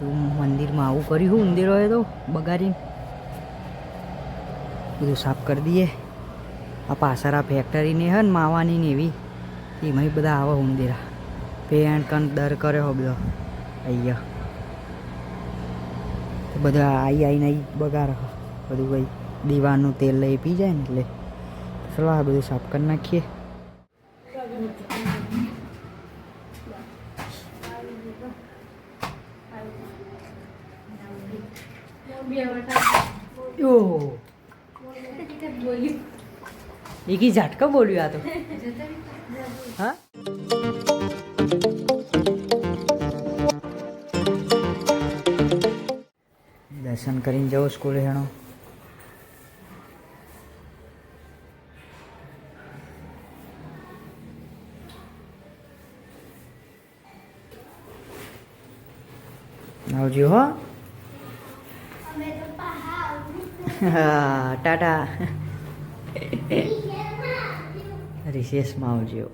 મંદિરમાં આવું કર્યું હું ઉંદીરોએ તો બગાડીને. બધું સાફ કરી દઈએ. આ આ ફેક્ટરીની હે ને માવાની ને એવી. એમાંય બધા આવે ઉંદીરા પેન્ટ કન દર કર્યો હો બધો. અહીંયા બધા આઈ આઈને આઈ બગાડ બધું ભાઈ દીવાનું તેલ લઈ પી જાય ને એટલે. ચલો આ બધું સાફ કરી નાખીએ ઓહો એકી ઝાટકો બોલ્યું આ તો. હા? દર્શન કરીને જવું સ્કૂલે હેણો. આવજો હો. હા ટાટા. રિસેસમાં આવજો.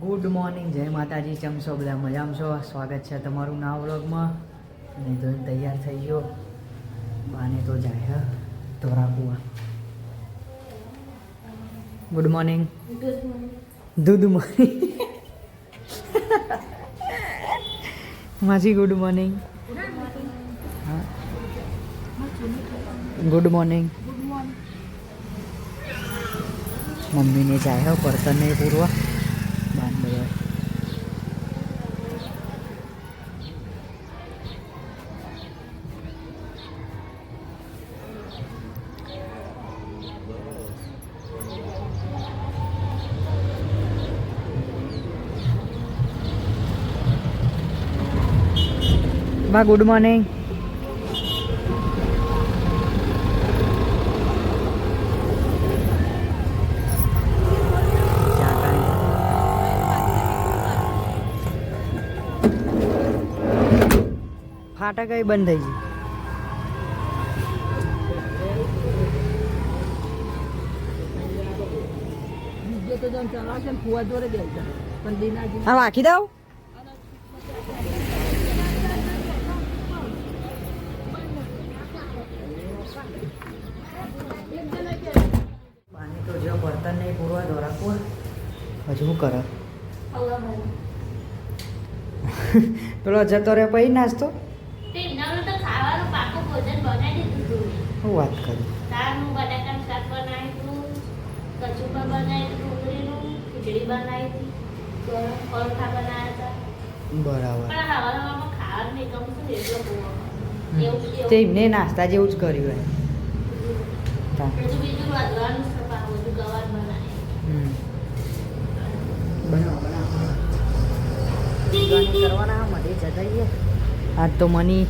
ગુડ મોર્નિંગ જય માતાજી ચમશો બધા મજામાં છો? સ્વાગત છે તમારું ના વ્લોગમાં. અને તો તૈયાર થઈ ગયો. બાને તો જાય હા ધોરા કુવા. ગુડ મોર્નિંગ દૂધ મોર્નિંગ માજી ગુડ મોર્નિંગ હા. ગુડ મોર્નિંગ મમ્મીને જાય હો નહીં પૂરવા. બાન બા ગુડ મોર્નિંગ. ફાટક એ બંધ થઈ ગયું. હા વાંખી દઉં? પાણી તો જો બર્તન નહીં પૂરવા દો હજુ શું કરે પેલો જતો રે પછી નાસ્તો ટીંડાનું તો ખાવાનું પાકું ભોજન બનાવી દીધું હતું. શું વાત કરી? દાળનું બટાકાનું શાક બનાવ્યું કચુંબર બનાવ્યું ડુંગળીનું, ખીચડી બનાવી હતી, પરોઠા બનાવ્યા હતા. બરાબર. પણ હવારમાં ખાવાનું નહીં ગમતું ને એટલે બહુ હમ. એવું એવું. તે એમને નાસ્તા જેવું જ કર્યું હોય બીજું વધવાનું છે પાછું, ગવાર. બનાવો. કરવાના મઢે જતાઈએ આજ તો મની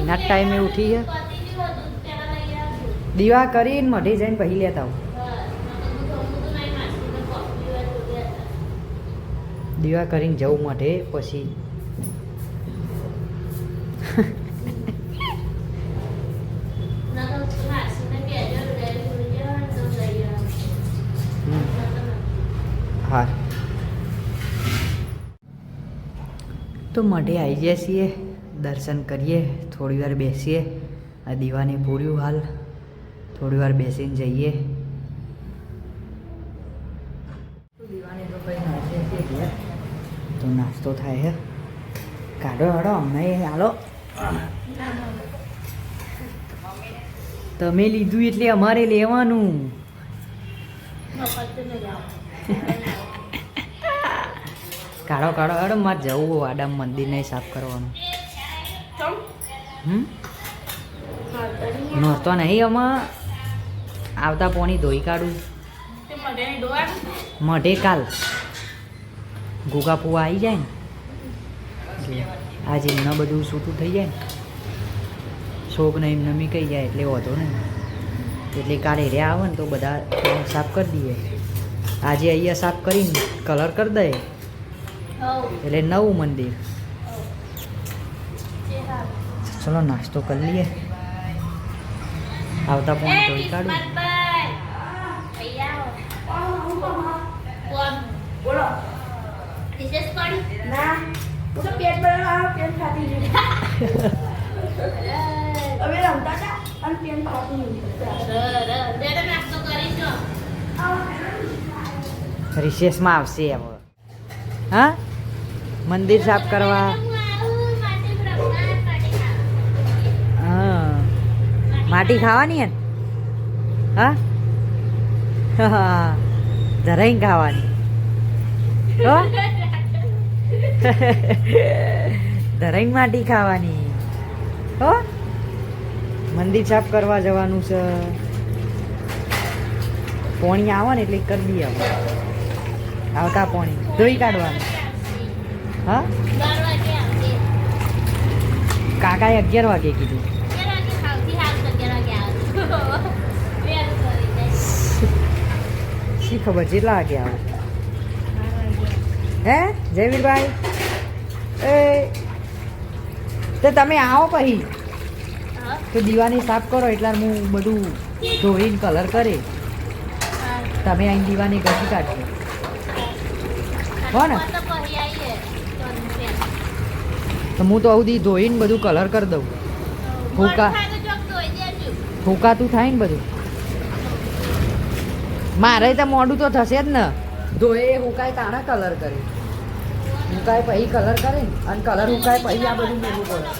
એના ટાઈમે ઉઠી ગયું હતું, પહેલા લઈ આવજો. દીવા કરીને મઢે જઈને પછી લેતા. દીવા કરીને જવું મઢે પછી. હા તો મઢે આવી જઈએ છીએ, દર્શન કરીએ, થોડી વાર બેસીએ, આ દીવાની પૂર્યું હાલ થોડી વાર બેસીને જઈએ. તો નાસ્તો થાય હે. કાઢો હડો અમને હાલો. તમે લીધું એટલે અમારે લેવાનું. કાઢો કાઢો હડો મારે જવું વાડા મંદિરને સાફ કરવાનું. હમ? નહોતો નહીં આમાં આવતા પોણી ધોઈ કાઢું. મઢે કાલ. ગુગા પુવા આવી જાય ને? આજે એમને બધું સૂટું થઈ જાય ને. શોભને એમને મીકાઈ જાય એટલે વાંધો ને એટલે કાલે રે આવે ને તો બધા સાફ કરી દઈએ. આજે અહીંયા સાફ કરીને કલર કરી દઈએ. એટલે નવું મંદિર. ચલો નાસ્તો કરી લઈએ. આવતા પણ ધોઈ કાઢું. રિસેસમાં આવશે હવે. હા? મંદિર સાફ કરવા. માટી ખાવાની હે? હા? ધરાઈને ખાવાની. હો? ધરાઈને માટી ખાવાની. હો? મંદિર સાફ કરવા જવાનું છે. પોણી આવે ને એટલે કરી દઈએ. આવતા પોણી. ધોઈ કાઢવાનું. હા. કાકાએ અગિયાર વાગે કીધું અગિયાર વાગે ખાવથી હાલ તો અગિયાર વાગે આવશે. વહેલું કરી દઈશ. શી ખબર જેટલા વાગે આવે. હે જયવીરભાઈ એ તો તમે આવો પછી તો દીવાની સાફ કરો એટલે હું બધું ધોઈને કલર કરે તમે અહીં દીવાની ઘસી કાઢજો હો ને? તો હું તો સુધી ધોઈને બધું કલર કરી દઉં ફૂકા. ફૂંકાતું થાય ને બધું મારે તો મોડું તો થશે જ ને. ધોએ હુકાય તાણા કલર કરે. હુકાય પછી કલર કરે અને કલર હુકાય પછી આ બધું મેળવું પડે.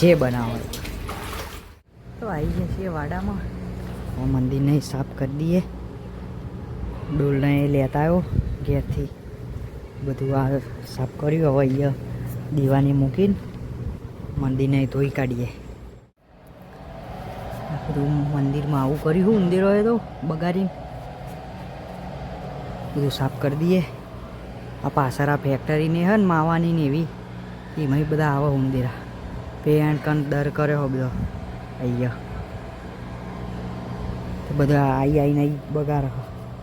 જે બનાવો. તો આવી જશે વાડામાં. હવે મંદિરને સાફ કરી દઈએ. ડોલને એ લેતા આવ્યો ઘેરથી. બધું આ સાફ કર્યું. હવે અહીંયા દીવાની મૂકીને મંદિરને ધોઈ કાઢીએ. બધું મંદિરમાં આવું કર્યું ઉંદેરોએ તો બગાડીને. બધું સાફ કરી દઈએ. આ પાસારા ફેક્ટરીને હે ને માવાની ને એવી. એમાંય બધા આવે ઉંદેરા. પેન્ટ કન દર કર્યો હો બધો. અહીંયા બધા આઈ આઈને આઈ બગાડ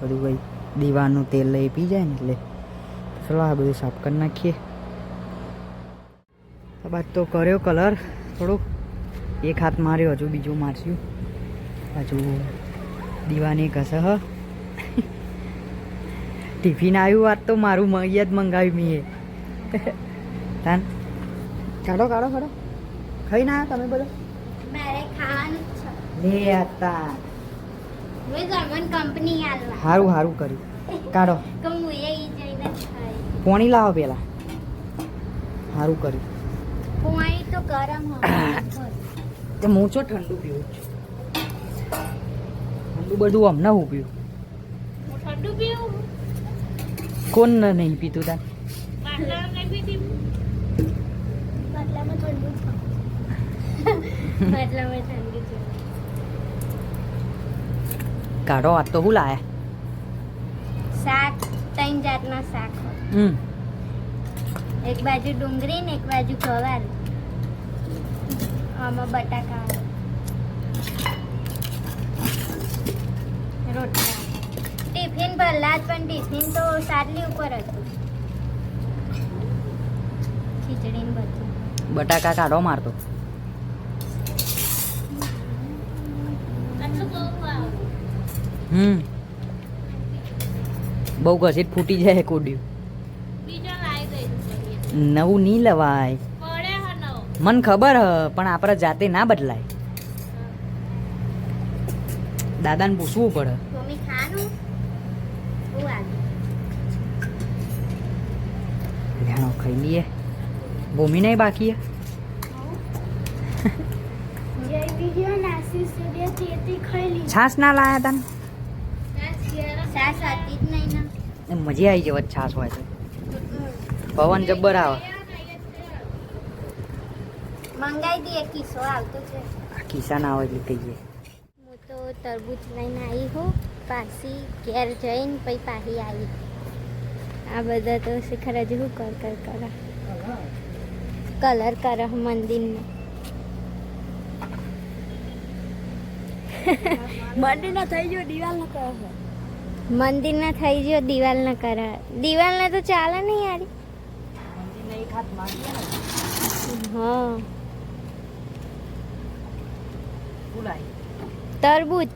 બધું ભાઈ દીવાનું તેલ લઈ પી જાય ને એટલે. ચલો આ બધું સાફ કરી નાખીએ. આ બાદ તો કર્યો કલર થોડુંક. એક હાથ માર્યો હજુ બીજું મારશું હજુ દીવાની કસે હ. ટિફિન આવ્યું વાત તો મારું મ- જ મંગાવ્યું મીએ તાન કાઢો કાઢો કાઢો. ખાઈ ના તમે બધો? લે હતા હારું હારું કર્યું. કાઢો. પોણી લાવો પેલા. સારું કર્યું. પોણી તો ગરમ તે હું છો ઠંડુ પીવું છું. ઠંડુ બધું હમણાં હું પીવું. ઠંડુ પીવું? કોણ ન નહીં પીતું તાન માટલામાં નહીં પીતી? માટલામાં ઠંડુ છે માટલામાં ઠંડુ છે કાઢો આ તો હું લાયા? શાક ત્રણ જાતના શાક હમ. એક બાજુ ડુંગળી ને એક બાજુ ગવાર. આમાં બટાકા રોટલા ટિફિન ભરલા જ પણ ટિફિન તો સાદલી ઉપર હતું. ખીચડી બધું. બટાકા કાઢો મારતો હમ. બહુ ઘસી ફૂટી જાય કોડ્યું. નવું નહીં લવાય. મને ખબર હ પણ આપણે જાતે ના બદલાય. દાદાને પૂછવું પડે. લેણો ખાઈ લઈએ. ભૂમિ નહીં બાકી છાસ ના લાયા તને? મજા આવી જવા છાશ હોય તો. પવન જબ્બર આવે. મંગાઈ દઈએ કિસ્સો આવતો છે. આ કિસ્સા ના હોય એટલે કહીએ હું તો તરબૂચ લઈને આવી હું પાછી ઘેર જઈને પછી પાહી આવી આ બધા તો શિખર હજુ હું કર કર કર. કલર કર મંદિરને. મંદિર ના થઈ ગયો દિવાલ કર કરો મંદિરના થઈ ગયો દિવાલ ના કર. દિવાલ ને તો ચાલે નહીં યાર. હા. તરબૂચ.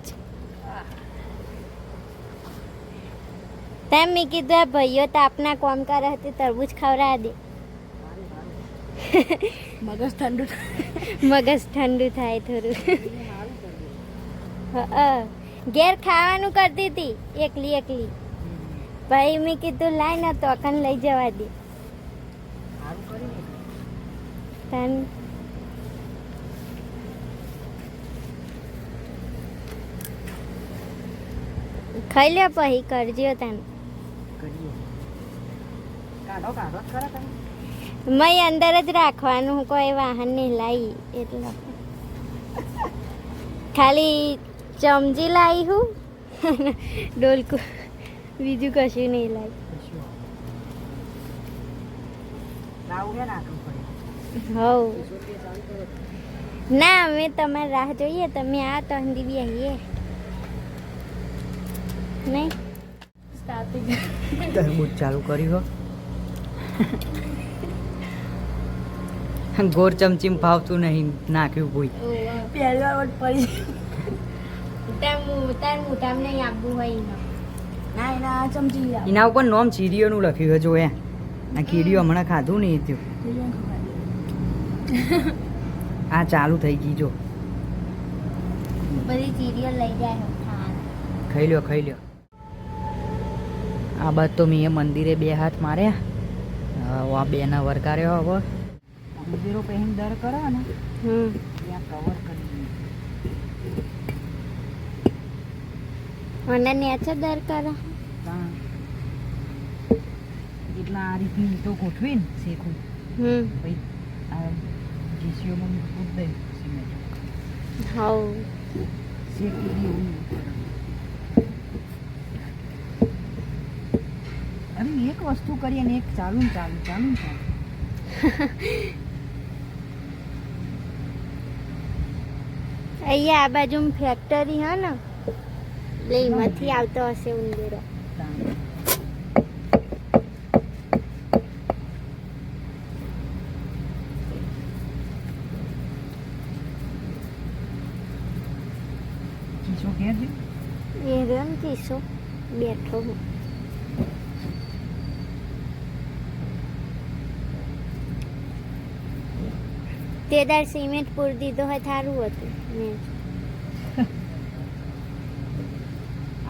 તેમ મેં કીધું આ ભાઈઓ તાપના કોમ કરે હતી તરબૂચ ખવડાવી દે. મગજ ઠંડુ મગજ ઠંડુ થાય થોડું. ઘેર ખાવાનું કરતી હતી એકલી એકલી. ભાઈ મેં કીધું લાય ને તો અકન લઈ જવા દે. તન ખાઈ લે પછી કરજો તને કાઢો કાઢો કરો તમે? મય અંદર જ રાખવાનું કોઈ વાહન નહીં લાવી એટલે. ખાલી ચમચી લાવી હું ડોલકું બીજું કશું નહીં લાવી હવ ના અમે તમારી રાહ જોઈએ તમે આ તો હંદી બી આવીએ. નહીં. તરબૂચ ચાલુ કર્યું હો. ગોર ચમચીમ ભાવતું નહીં નાખ્યું ભૂઈ પહેલી વટ પડી. નહીં આપવું હોય એના. ચમચી એના ઉપર નોમ ચીડીઓનું લખ્યું છે જો એ. આ કીડીઓ હમણાં ખાધું નહીં થયું આ ચાલુ થઈ ગઈ જો. બધી ચીરીઓ લઈ જાય ખાઈ લ્યો ખાઈ લ્યો. આ બાદ તો મેં મંદિરે બે હાથ માર્યા. આ બેના વરકાર્યો હવે. મંદિરો પહેરીને દર કરો ને. ત્યાં કવર કરી મને નેચે દર કરો. જેટલા આ રીતની ઈંટો ગોઠવીને શેકું પછી આ જીસીઓમાં મૂકવું દઈ સિમેન્ટ. હવ. શેકી એવું કરે. અરે એક વસ્તુ કરીએ ને એક ચાલુ ને ચાલુ ચાલુ ને ચાલુ. અહીંયા આ બાજુ ફેક્ટરી હે ને એટલે એમાંથી આવતો હશે ઉંદેરો. તાણ. કિસ્સો ઘેર છે? એ રહ્યો ને કિસ્સો. બેઠો હું. તે દાર સિમેન્ટ પૂર દીધો હોય સારું હતું.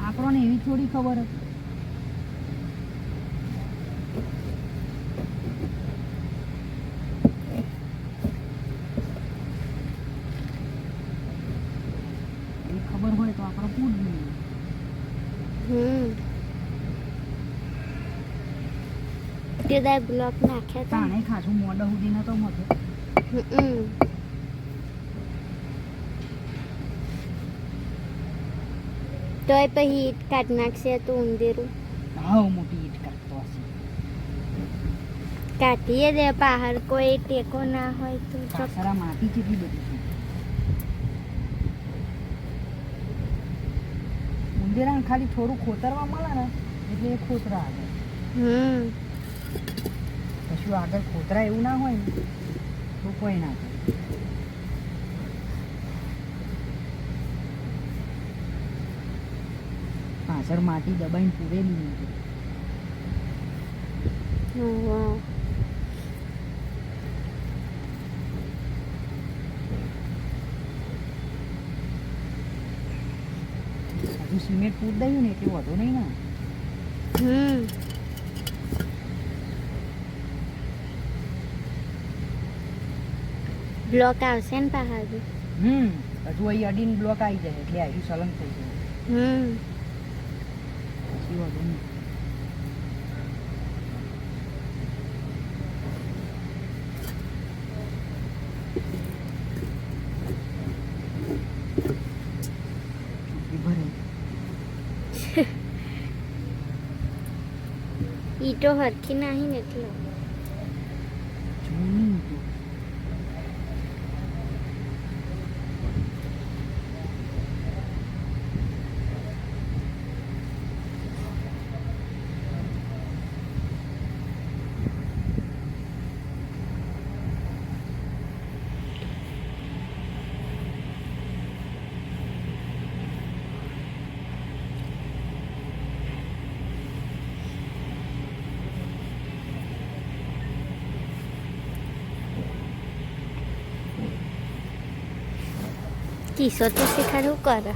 આપણને એવી થોડી ખબર હતી. ખબર હોય તો આપણે પૂછવું હમ. તે દાર બ્લોક નાખ્યા હતા તાણે ખાસું મોડા સુધી નતો મતો તોય પછી ઈટ કાઢ નાખશે તો ઉંદેરું હાવ મોટી ઈટ કાઢતો હશે. કાઢીએ દે બહાર કોઈ ટેકો ના હોય તો કાસરા માટી કેટલી બધી ઉંદેરાને ખાલી થોડું ખોતરવા મળે ને એટલે એ ખોતરા આગળ હમ. કશું આગળ ખોતરા એવું ના હોય ને. તો કોઈ ના કરે. પાછળ માટી દબાઈને પૂરેલી નથી સિમેન્ટ પૂર દઈએ ને એટલે વધુ નહીં ને. હમ. બ્લોક આવશે ને પહાડ? હમ હજુ અહીં અડીને બ્લોક આવી જાય એટલે આવી સલંગ થઈ જાય. હમ. પછી ઈટો હરખી નાહી નથી એટલે. કિસ્સો તો શીખાડું કરે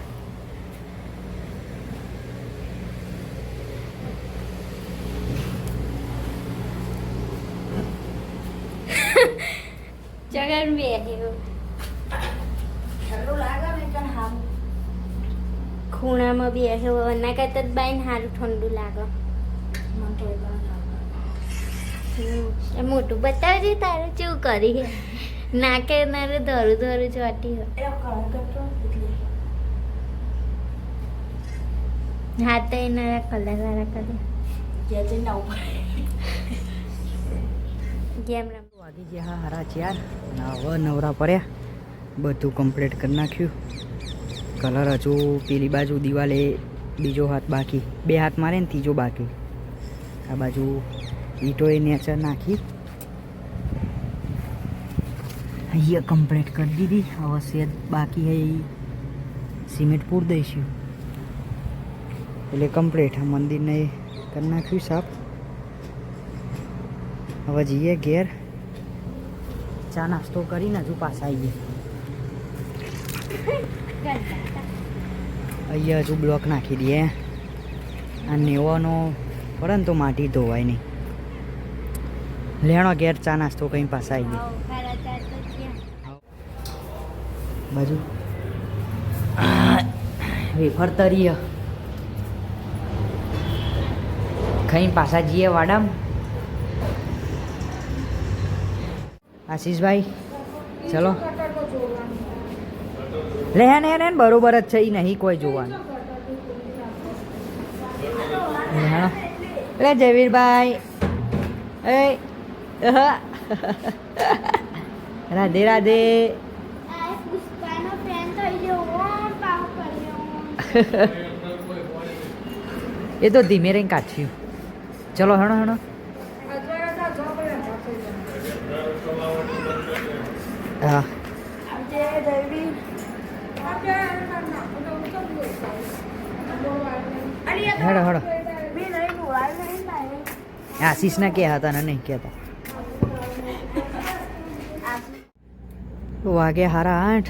જગન બે ખૂણામાં બે એના કરતા બાઈ ને સારું ઠંડુ લાગે મોટું બતાવજે તારે શું કરી નાકે નરે ધરું ધરું ચોટી હાથ એના કલર વાળા કરે ગેમ વાગી ગયા હા હારા ચાર નવ નવરા પડ્યા બધું કમ્પ્લીટ કરી નાખ્યું. કલર હજુ પેલી બાજુ દિવાલે બીજો હાથ બાકી. બે હાથ મારે ને ત્રીજો બાકી. આ બાજુ ઈંટોએ નેચર નાખી. અહીંયા કમ્પ્લીટ કરી દીધી. હવે સેદ બાકી હે સિમેન્ટ પૂર દઈશું એટલે કમ્પ્લીટ આ મંદિરને કરી નાખ્યું સાફ. હવે જઈએ ઘેર. ચા નાસ્તો કરીને હજુ પાછા આવીએ. અહીંયા હજુ બ્લોક નાખી દઈએ. આ નેવાનો પરંતુ માટી ધોવાય નહીં. લેણો ઘેર ચા નાસ્તો કંઈ પાછા આવીએ. બાજુ. વેફર તરીએ ખાઈને પાછા જઈએ વાડામ. આશીષભાઈ, ચલો. લે ને ને બરોબર જ છે એ નહીં કોઈ જોવાનું. લે. જયવીરભાઈ. એ રાધે રાધે પુષ્પાનો ફેન થઈ ગયો પાવ કર્યો એ તો ધીમે રહીને કાઢ્યું. ચલો હેણો હેણો. હા. હેડો હેડો. આશીષના કે હતા ને નહીં કહેતા. વાગે હારા આઠ.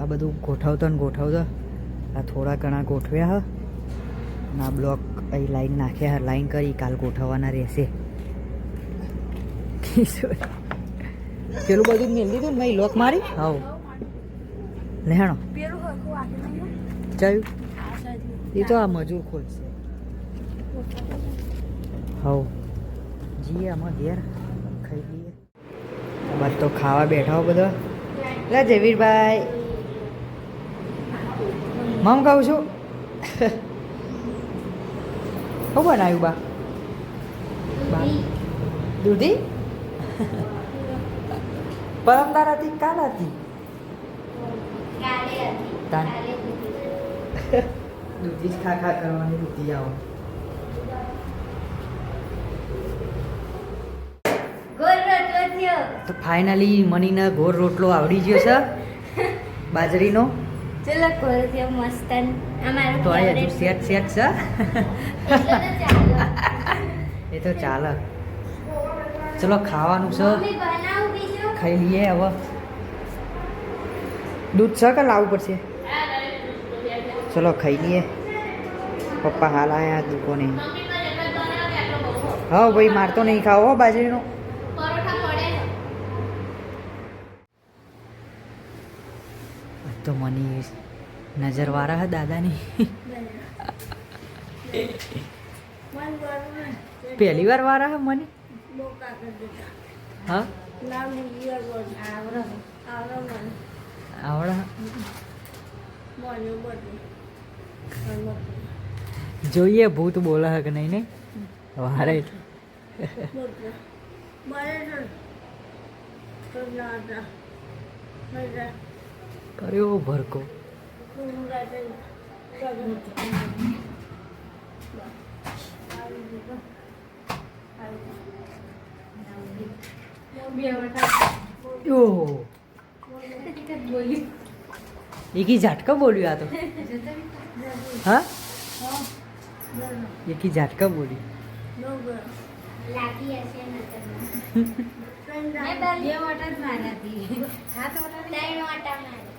આ બધું ગોઠવતો ને ગોઠવતો. આ થોડા ઘણા ગોઠવ્યા હ. અને આ બ્લોક અહીં લાઈન નાખ્યા લાઈન કરી કાલ ગોઠવવાના રહેશે. પેલું બધું મેં ને ભાઈ લોક મારી? હાવ લેણો. ચાલ્યું. એ તો આ મજૂર ખોલશે. હવ જઈએ આમાં ઘેર. ખાઈ લઈએ. બસ તો ખાવા બેઠા હો બધા. લે જયવીરભાઈ. મમ કહું છું શું બનાવ્યું બા. દૂધી? પરમદાર હતી કાલ હતી. દૂધી જ ખા ખા કરવાની દૂધી આવો. તો ફાઇનલી મનીને ગોળ રોટલો આવડી ગયો છે. બાજરીનો. ચલો ગોળ થયો મસ્ત અમારો તો આ હજુ સેટ સેટ છે. એ તો ચાલે. ચલો ખાવાનું છે. ખાઈ લઈએ હવે. દૂધ છે કે લાવવું પડશે? ચલો ખાઈ લઈએ. પપ્પા હાલ આયા દુકોને હા ભાઈ માર તો નહીં ખાવો હો બાજરીનો પરોઠા પડે તો મને નજર વાળા હે દાદાની. પહેલી વાર વાળા હા મને? હા? જોઈએ ભૂત બોલે હક નહીં વારે. ના ના મજા કર્યો ભરકો ઊંઘા થઈ ગયું ઓહો એકી ઝાટકા બોલ્યું આ તો હા એકી ઝાટકા બોલ્યું લાગી હશે નતર મેં બે વટા જ મારાતી ત્રણ વટા મારી वो तो ત્રણ જ વટા મારી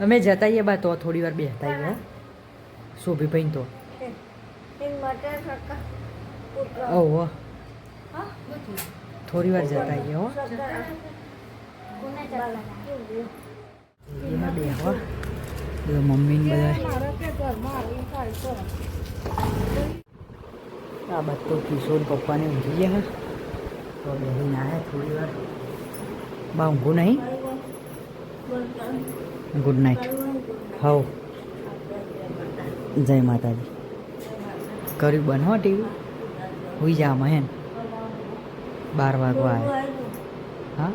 અમે જતા બા તો થોડી વાર બેસતા આવીએ હો. શોભીભાઈ તો. ઓહો થોડી વાર જતા આવીએ હો. કોને બે હો. મમ્મી બધા મારો કે ઘરમાં આવીને ખાઈ કરો આ બધો કિશોર પપ્પાને ઊંઘી ગયા. તો બેહીને આવ્યા થોડી વાર. બા, ઊંઘું નહીં? ગુડ નાઇટ હવ. જય માતાજી. કર્યું બનવા ટીવી? હોઈ જા મહેન બાર વાગવા આવે હા?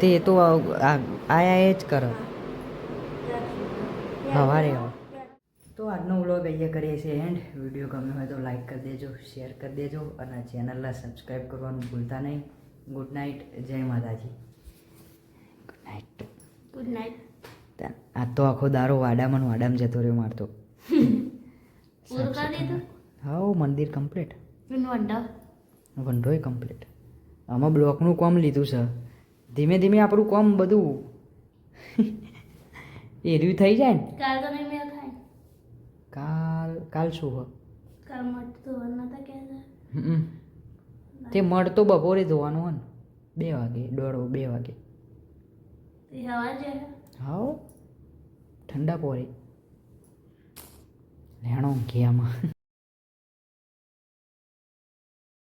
તે તો આયા એ જ કરો. સવારે આવો. અહીંયા કરીએ છીએ એન્ડ વીડિયો ગમ્યો હોય તો લાઇક કરી દેજો શેર કરી દેજો અને ચેનલને સબસ્ક્રાઈબ કરવાનું ભૂલતા નહીં. ગુડ નાઇટ જય માતાજી. ગુડ નાઇટ ગુડ નાઇટ આ તો આખો દારો વાડામાં વાડામાં જતો રહ્યો મારતો. પૂરું કરી હા મંદિર કમ્પ્લીટ વંડા? કમ્પ્લીટ આમાં બ્લોકનું કોમ લીધું છે. ધીમે ધીમે આપણું કોમ બધું એર્યું થઈ જાય ને. કાલ કાલ શું હોય કાલ કહેતા હમ. તે મળ તો બપોરે ધોવાનું હોય ને. બે વાગે દોઢ બે વાગે. હવા ઠંડા પોરે. લેણો ઘેમાં.